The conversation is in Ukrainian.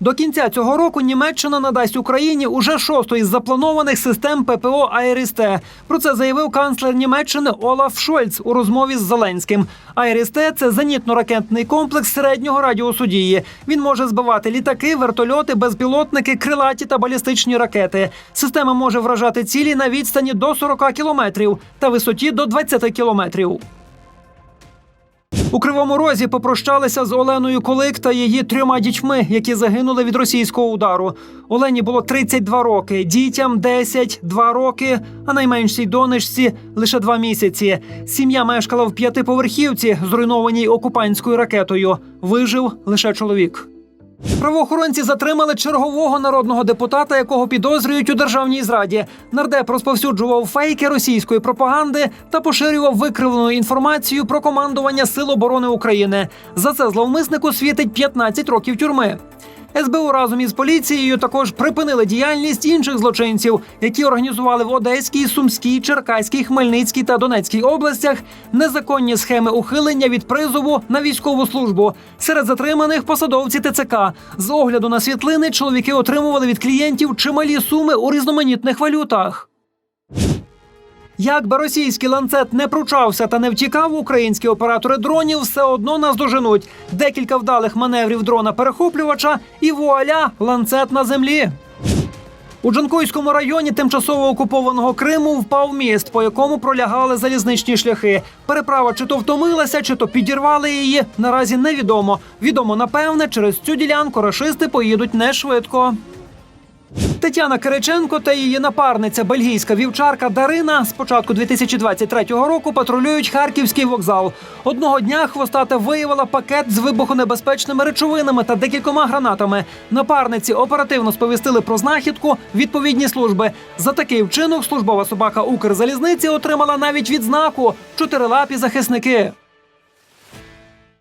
До кінця цього року Німеччина надасть Україні уже шосту із запланованих систем ППО «Айріс-Т». Про це заявив канцлер Німеччини Олаф Шольц у розмові з Зеленським. «Айріс-Т» – це зенітно-ракетний комплекс середнього радіусу дії. Він може збивати літаки, вертольоти, безпілотники, крилаті та балістичні ракети. Система може вражати цілі на відстані до 40 кілометрів та висоті до 20 кілометрів. У Кривому Розі попрощалися з Оленою Колик та її трьома дітьми, які загинули від російського удару. Олені було 32 роки, дітям 10, 2 роки, а найменшій донечці лише 2 місяці. Сім'я мешкала в п'ятиповерхівці, зруйнованій окупантською ракетою. Вижив лише чоловік. Правоохоронці затримали чергового народного депутата, якого підозрюють у державній зраді. Нардеп розповсюджував фейки російської пропаганди та поширював викривлену інформацію про командування Сил оборони України. За це зловмиснику світить 15 років тюрми. СБУ разом із поліцією також припинили діяльність інших злочинців, які організували в Одеській, Сумській, Черкаській, Хмельницькій та Донецькій областях незаконні схеми ухилення від призову на військову службу. Серед затриманих посадовці ТЦК. З огляду на світлини чоловіки отримували від клієнтів чималі суми у різноманітних валютах. Як би російський ланцет не пручався та не втікав, українські оператори дронів все одно нас доженуть. Декілька вдалих маневрів дрона перехоплювача, і вуаля ланцет на землі. У Джанкойському районі тимчасово окупованого Криму впав міст, по якому пролягали залізничні шляхи. Переправа чи то втомилася, чи то підірвали її. Наразі невідомо. Відомо напевне, через цю ділянку рашисти поїдуть не швидко. Тетяна Кириченко та її напарниця, бельгійська вівчарка Дарина, з початку 2023 року патрулюють харківський вокзал. Одного дня хвостата виявила пакет з вибухонебезпечними речовинами та декількома гранатами. Напарниці оперативно сповістили про знахідку відповідні служби. За такий вчинок службова собака Укрзалізниці отримала навіть відзнаку чотирилапі захисники.